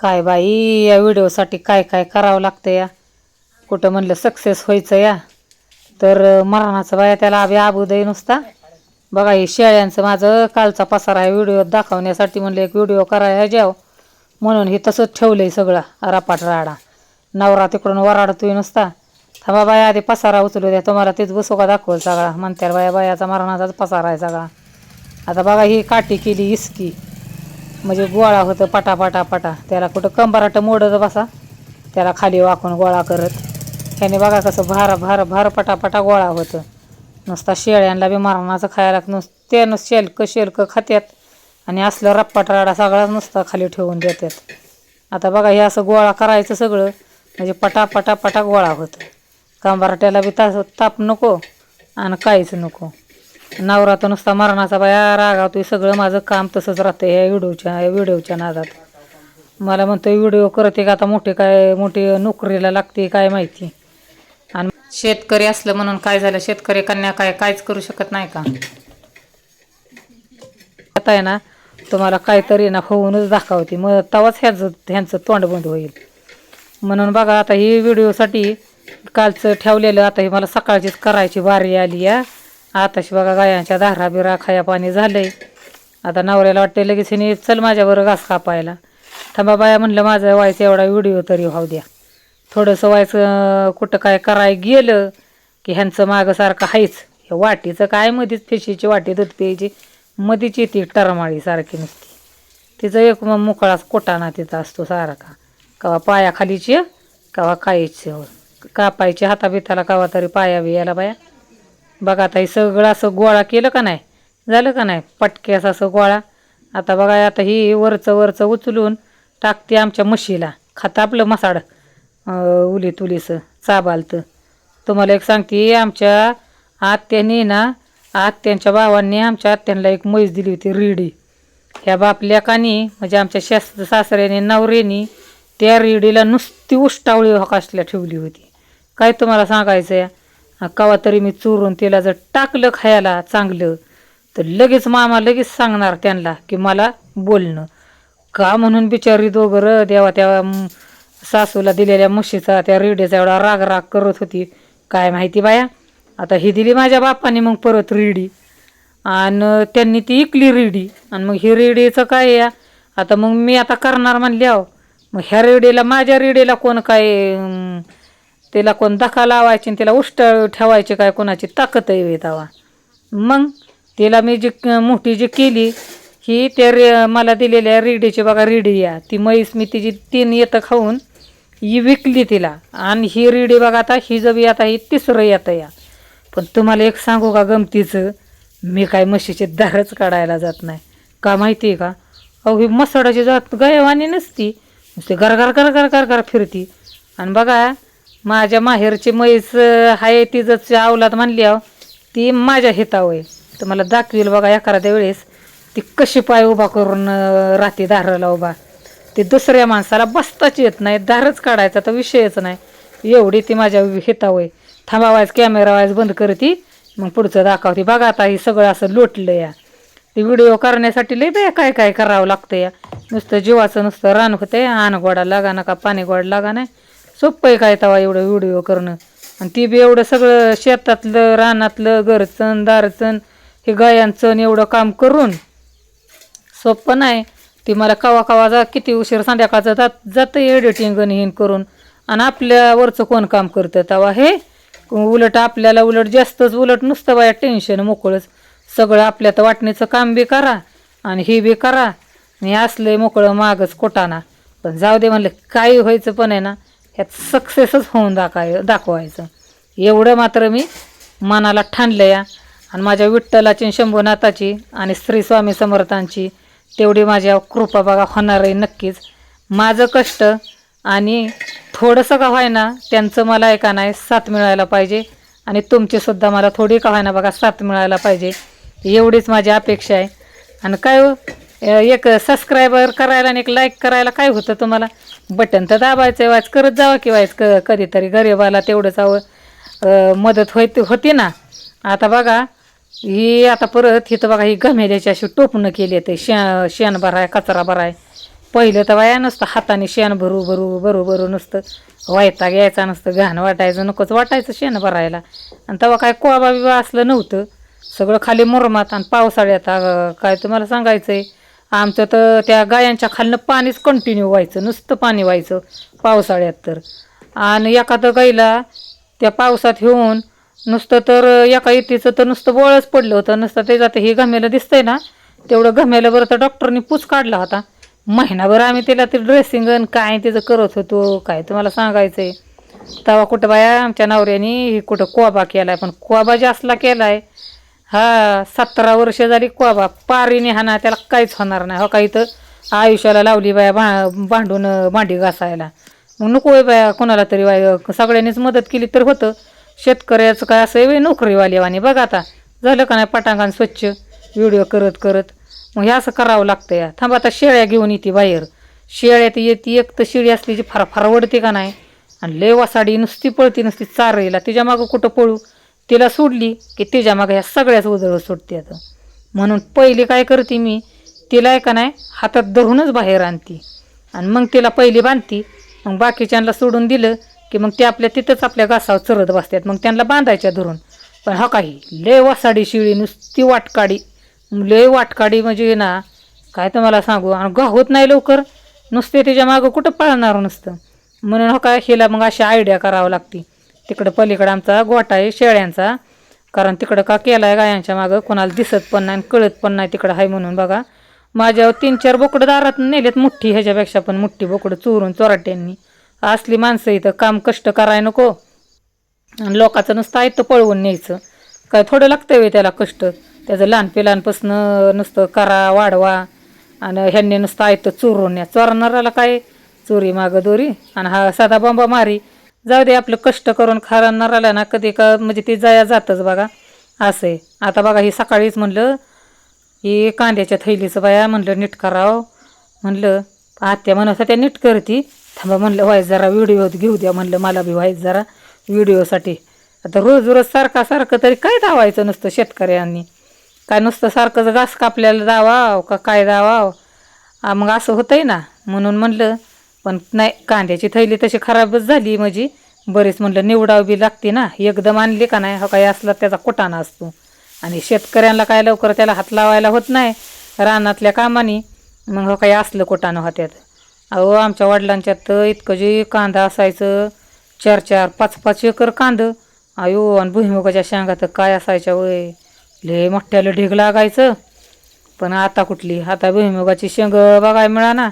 काय बाई या व्हिडिओसाठी काय काय करावं लागतं या? कुठं म्हणलं सक्सेस व्हायचं या? तर मरणाचं बाया त्याला आबी अबुदय नुसता. बघा हे शेळ्यांचं माझं कालचा पसारा आहे व्हिडिओ दाखवण्यासाठी म्हणलं एक व्हिडिओ करायला जाव. म्हणून हे तसंच ठेवलं आहे सगळं रापाट राडा. नवरा तिकडून वराडतोय नुसता. थांबा बाया आधी पसारा उचलू द्या तुम्हाला तेच बसू का दाखवल सगळा. म्हणत्या बाया बायाचा मरणाचाच पसारा आहे सगळा. आता बघा ही काठी केली इसकी. म्हणजे गोळा होतं पटा पटा पटा. त्याला कुठं कंबराट मोडत बसा. त्याला खाली वाकून गोळा करत. ह्याने बघा कसं भार भार भार पटापटा गोळा होतं. नुसता शेळ्यांना बी मारणाचं खायला नुसते नुस शेलकं शेलकं खात्यात. आणि असलं रप्पाटराडा सगळाच नुसता खाली ठेवून देतात आता बघा हे असं गोळा करायचं सगळं म्हणजे पटा पटा पटा गोळा होतं. कंबराट्याला बी तास ताप नको आणि काहीच नको. नवरा तर नुसता मरणाचा बाया रागावतोय सगळं माझं काम तसंच राहतं या व्हिडिओच्या व्हिडिओच्या नादात. मला म्हणतो व्हिडिओ करते का आता मोठे काय मोठी नोकरीला लागते काय माहिती? आणि शेतकरी असलं म्हणून काय झालं? शेतकरी कन्या काय कायच करू शकत नाही का? आता आहे ना तुम्हाला काहीतरी ना होऊनच दाखवते. मग तवाच ह्याचं ह्यांचं तोंड बंद होईल. म्हणून बघा आता ही व्हिडिओसाठी कालचं ठेवलेलं आता ही मला सकाळचीच करायची बारी आली या. आताशी बघा गायांच्या धारा बिरा खाया पाणी झालंय. आता नवऱ्याला वाटते लगेच हिने चल माझ्याबरोबर घास कापायला. थांबा बाया म्हणलं माझं व्हायचं एवढा व्हिडिओ तरी व्हाऊ द्या. थोडंसं व्हायचं कुठं काय कराय गेलं की ह्यांचं मागं सारखं हायच. हे वाटीचं काय मधीच फिशीची वाटी दूध प्यायची मधीच येते टरमाळी सारखी नुसती. तिचं एक मग मोकळाच कोटाना तिचा असतो सारखा. कवा पायाखालीची कवा कायची कापायची हाताबिताला कवा तरी पाया बियाला बाया. बघा आता हे सगळं असं गोळा केलं का नाही? झालं का नाही? पटक्यास असं गोळा. आता बघा आता ही वरचं वरचं उचलून टाकते आमच्या म्हशीला. खातं आपलं मसाड. उली तुलीचं चाबालतं तुम्हाला एक सांगते आमच्या आत्याने ना आत्यांच्या भावांनी आमच्या आत्यांना एक म्हैस दिली होती रिडी. ह्या बापल्याकानी म्हणजे आमच्या शास सासऱ्याने नवऱ्यानी त्या रेडीला नुसती उष्टावळी हकासल्या ठेवली होती. काय तुम्हाला सांगायचं आहे कवा तरी मी चुरून तिला जर टाकलं खायला चांगलं तर लगेच मामा लगेच सांगणार त्यांना की मला बोलणं. का म्हणून बिचारी दोघं र देवा त्या सासूला दिलेल्या म्हशीचा त्या रेडीचा एवढा राग राग करत होती. काय माहिती बाया? आता ही दिली माझ्या बापाने मग परत रेडी. आणि त्यांनी ती इकली रेडी. आणि मग ही रेडीचं काय या? आता मग मी आता करणार म्हणल्याव मग ह्या रेडीला माझ्या रेडीला कोण काय तिला कोण धक्का लावायची आणि तिला उष्ट ठेवायची काय कोणाची ताकदही आहे मग तिला मी जी मोठी जी केली ही त्या रे मला दिलेल्या रेडीची बघा रेडी या. ती म्हैस मी तिची तीन येतं खाऊन ही विकली तिला. आणि ही रेडी बघा आता ही जबी आता ही तिसरं येतं या. पण तुम्हाला एक सांगू का गमतीचं? मी काय म्हशीचे दारच काढायला जात नाही. का माहिती आहे का? अहो ही मसाडाची जात गयवानी नसती. नुसती गरगर गरगर गरगर फिरती. आणि बघा माझ्या माहेरची म्हैस आहे ती जर अवलाद मानली आहो ती माझ्या हिताव आहे. तर मला दाखवील बघा एखाद्या वेळेस ती कशी पाय उभा करून राहते दाराला उभा. ते दुसऱ्या माणसाला बसताच येत नाही दारच काढायचा तर विषयच नाही. एवढी ती माझ्या हिताव आहे. थांबावायच कॅमेरावायच बंद करती मग पुढचं दाखवते. बघा आता हे सगळं असं लोटलं या. ते व्हिडिओ करण्यासाठी लय बे काय काय करावं लागतं या. नुसतं जीवाचं नुसतं रान होतं अन्न गोडा लागा नका का पाणी गोड लागा नाही. सोपं आहे काय तवा एवढं व्हिडिओ करणं? आणि ती बी एवढं सगळं शेतातलं रानातलं घरचण दारचण हे गायांचं एवढं काम करून सोपं नाही. ती मला कवा कवा जा किती उशीर संध्याकाळचं जात जातं एडिटिंग हिन करून. आणि आपल्यावरचं कोण काम करतं तेव्हा हे? उलट आपल्याला उलट जास्तच उलट नुसतं बाया टेन्शन मोकळंच. सगळं आपल्या तर वाटणीचं काम बी करा आणि हे बी करा. आणि असलं मोकळं मागच कोटाना पण जाऊ दे म्हणलं काही व्हायचं पण आहे ना. ह्यात सक्सेसच होऊन दाखाय दाखवायचं. एवढं मात्र मी मनाला ठाणलं या आणि माझ्या विठ्ठलाची शंभूनाथाची आणि श्री स्वामी समर्थांची तेवढी माझ्या कृपा बघा होणार आहे नक्कीच. माझं कष्ट आणि थोडंसं का व्हायना त्यांचं मला एका नाही साथ मिळायला पाहिजे. आणि तुमचीसुद्धा मला थोडी का व्हायना बघा साथ मिळायला पाहिजे. एवढीच माझी अपेक्षा आहे. आणि काय हो? एक सबस्क्रायबर करायला आणि एक लाईक करायला काय होतं तुम्हाला? बटन तर दाबायचं वाच करत जावं की वाच क कधीतरी गरिबाला तेवढंच आव मदत होती होती ना? आता बघा ही आता परत इथं बघा ही गमेल्याची अशी टोपणं केली ते शे शेण भराय कचरा भराय. पहिलं तर वाया नसतं हाताने शेण भरू भरू भरू भरू नुसतं. वायता घ्यायचा नसतं घाण वाटायचं नकोच वाटायचं शेण भरायला. आणि तेव्हा काय कोळबा बिबा असलं नव्हतं. सगळं खाली मुरमात आणि पावसाळ्यात काय तुम्हाला सांगायचं आहे आमचं तर त्या गायांच्या खालनं पाणीच कंटिन्यू व्हायचं नुसतं पाणी व्हायचं पावसाळ्यात तर. आणि एखादं गाईला त्या पावसात येऊन नुसतं तर एका इतीचं तर नुसतं बोळच पडलं होतं नुसतं त्याच्यात हे घमेलं दिसतंय ना तेवढं घमेलं बरं तर डॉक्टरनी पूस काढला होता. महिनाभर आम्ही तिला ते ड्रेसिंग आणि काय त्याचं करत होतो काय तुम्हाला सांगायचं आहे तेव्हा कुठं बाया आमच्या नवऱ्यानी कुठं कोबा आहे पण कोबा जास्तला आहे हा सतरा वर्ष झाली कोबा पारीने हाना त्याला काहीच होणार नाही. हो का इथं? आयुष्याला लावली बाया भा भांडून भांडी घासायला. मग नको आहे बाया कोणाला तरी बाय सगळ्यांनीच मदत केली तर होतं. शेतकऱ्याचं काय असं आहे नोकरीवालीवानी बघा आता झालं का नाही पटांगण स्वच्छ? व्हिडिओ करत करत. मग हे असं करावं लागतं या. थांबा आता शेळ्या घेऊन येते बाहेर. शेळ्यात येते एक तर शेळी असली जी फार फार वडते का नाही? आणि लय वासाडी नुसती पळती नुसती चारईला. तिच्या मागं कुठं पळू? तिला सोडली की तिच्या मागं ह्या सगळ्याच उजळं सुटते आता. म्हणून पहिली काय करते मी तिला आहे का नाही हातात धरूनच बाहेर आणते. आणि मग तिला पहिली बांधती मग बाकीच्यांना सोडून दिलं की मग ते आपल्या तिथंच आपल्या घासावर चरत बसतात. मग त्यांना बांधायच्या धरून. पण हा काही लय वासाडी शिळी नुसती वाटकाडी. लय वाटकाडी म्हणजे ना काय तुम्हाला सांगू आणि गावत नाही लवकर. नुसते त्याच्या मागं कुठं पळणार नसतं. म्हणून हो काय हिला मग अशी आयडिया करावं लागते. तिकडं पलीकडं आमचा गोठा आहे शेळ्यांचा. कारण तिकडं का केला आहे गायांच्या मागं? कोणाला दिसत पण नाही आणि कळत पण नाही तिकडं आहे म्हणून बघा. माझ्यावर तीन चार बोकडं दारात नेलेत मुठ्ठी ह्याच्यापेक्षा पण मुठ्ठी बोकडं चोरून चोराट्यांनी. असली माणसं इथं काम कष्ट कराय नको. आणि लोकाचं नुसतं आयतं पळवून न्यायचं. काय थोडं लागतं वे त्याला कष्ट. त्याचं लहान पिलांपासनं नुसतं करा वाढवा. आणि ह्यांनी नुसतं आयतं चोरून न्या. चोरणाराला काय? चोरी मागं दोरी. आणि हा साधा बंबा मारी. जाऊ दे आपलं कष्ट करून खाणाराला ना कधी का म्हणजे ते जाया जातच बघा. असं आहे. आता बघा ही सकाळीच म्हणलं ही कांद्याच्या थैलीचं बाया म्हणलं नीट करावं. म्हणलं आत्या म्हणत त्या नीट करती थांबा म्हणलं व्हायचं जरा व्हिडिओ घेऊ द्या म्हणलं मला बी व्हायचं जरा व्हिडिओसाठी. आता रोज रोज सारखा सारखं तरी काय दावायचं नसतं शेतकऱ्यांनी? काय नुसतं सारखं घास कापल्याला दावाव का काय दावाव मग असं होतंय ना. म्हणून म्हणलं पण नाही कांद्याची थैली तशी खराबच झाली माझी. बरीच म्हणलं निवडाव बी लागते ना. एकदम आणली का नाही? हा काही असला त्याचा कुटाणा असतो. आणि शेतकऱ्यांना काय लवकर त्याला हात लावायला होत नाही. रानातल्या कामानी मग हो काही असलं कुटाणं होत्यात. अहो आमच्या वडिलांच्यात तर इतकं जे कांदा असायचं चार चार पाच पाच एकर कांदं. आयो आणि भुईमुगाच्या शेंगा तर काय असायच्या वय? लय मोठ्याला ढीग लागायचं. पण आता कुठली? आता भुईमुगाची शेंग बघायला मिळा ना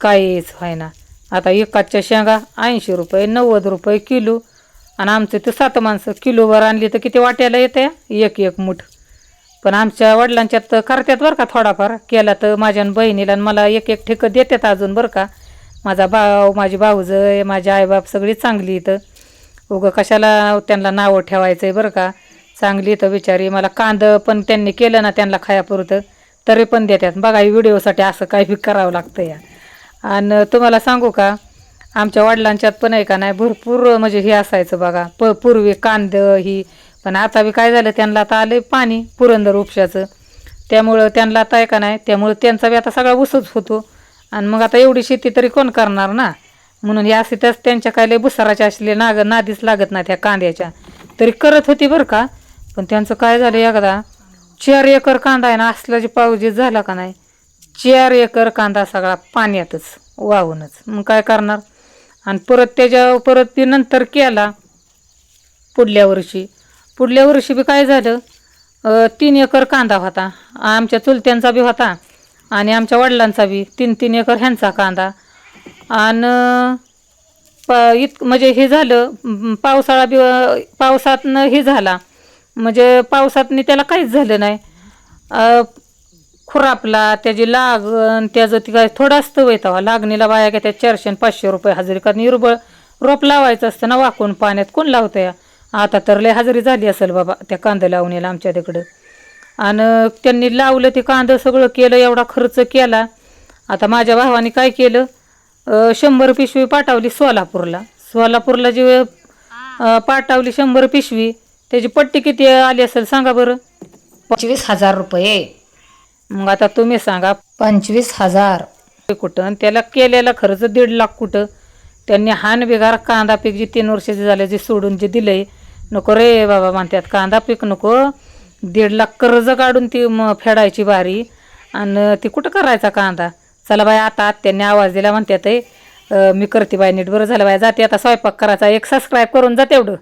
काहीच आहे ना आता एकाच्या शेंगा ऐंशी रुपये नव्वद रुपये किलो. आणि आमचं ते सात माणसं किलोवर आणली तर किती वाट्याला येते? एक एक मुठ. पण आमच्या वडिलांच्यात तर करतात बरं का थोडाफार. केला तर माझ्या आणि बहिणीला आणि मला एक एक ठिकं देतात अजून बरं का. माझा भाव माझी भाऊज माझे आईबाप सगळी चांगली इथं. उगं कशाला त्यांना नावं ठेवायचं आहे बरं का. चांगली इथं बिचारी. मला कांदं पण त्यांनी केलं ना त्यांना खायापुरतं. तरी पण देतात. बघा व्हिडिओसाठी असं काही बी करावं लागतं या. आणि तुम्हाला सांगू का आमच्या वडिलांच्यात पण आहे का नाही भरपूर म्हणजे हे असायचं बघा. प पूर्वी कांद ही पण आता बी काय झालं त्यांना आता आलं पाणी पुरंदर उपशाचं. त्यामुळं त्यांना आता आहे का नाही त्यामुळं त्यांचा बी आता सगळा उसच होतो. आणि मग आता एवढी शेती तरी कोण करणार ना? म्हणून हे असे त्याच त्यांच्या काय भुसाराच्या बुसाराच्या असले नाग नादीच लागत नाही त्या कांद्याच्या. तरी करत होती बरं का पण त्यांचं काय झालं एकदा चार एकर कांदा आहे ना असला जे पाऊस झाला का नाही चार एकर कांदा सगळा पाण्यातच वाहूनच. मग काय करणार? आणि परत त्याच्या परत ती नंतर केला पुढल्या वर्षी. पुढल्या वर्षी बी काय झालं? तीन एकर कांदा होता. आमच्या चुलत्यांचा बी होता आणि आमच्या वडिलांचा बी. तीन तीन एकर ह्यांचा कांदा. आणि प इत म्हणजे हे झालं पावसाळा बी पावसातनं हे झाला. म्हणजे पावसातनी त्याला काहीच झालं नाही. खुरापला त्याची लागण त्याचं ती काय थोडं असतं वय तेव्हा. लागणीला बाया घेतात चारशे आणि पाचशे रुपये हजेरी कारण. निर्बळ रोप लावायचं असतं ना वाकून पाण्यात. कोण लावतं या? आता तर लय हजेरी झाली असेल बाबा त्या कांदा लावून आमच्या तिकडं. आणि त्यांनी लावलं ते कांदं सगळं केलं एवढा खर्च केला. आता माझ्या भावाने काय केलं? शंभर पिशवी पाठवली सोलापूरला. सोलापूरला जी पाठवली शंभर पिशवी त्याची पट्टी किती आली असेल सांगा बरं. पंचवीस हजार रुपये. मग आता तुम्ही सांगा पंचवीस हजार. कुठं? आणि त्याला केलेलं खर्च दीड लाख कुठं? त्यांनी हान बिगार कांदा पीक जे तीन वर्षाचे झाले जे सोडून जे दिलंय नको रे बाबा म्हणतात. कांदा पीक नको दीड लाख कर्ज काढून ती म फेडायची बारी. आणि ती कुठं करायचा कांदा? चला बाय आता आत्यांनी आवाज दिला म्हणतात "अं, मी करते बाय नीट बरं झालं बाय जाते आता स्वयंपाक करायचा. एक सबस्क्राईब करून जा तेवढं.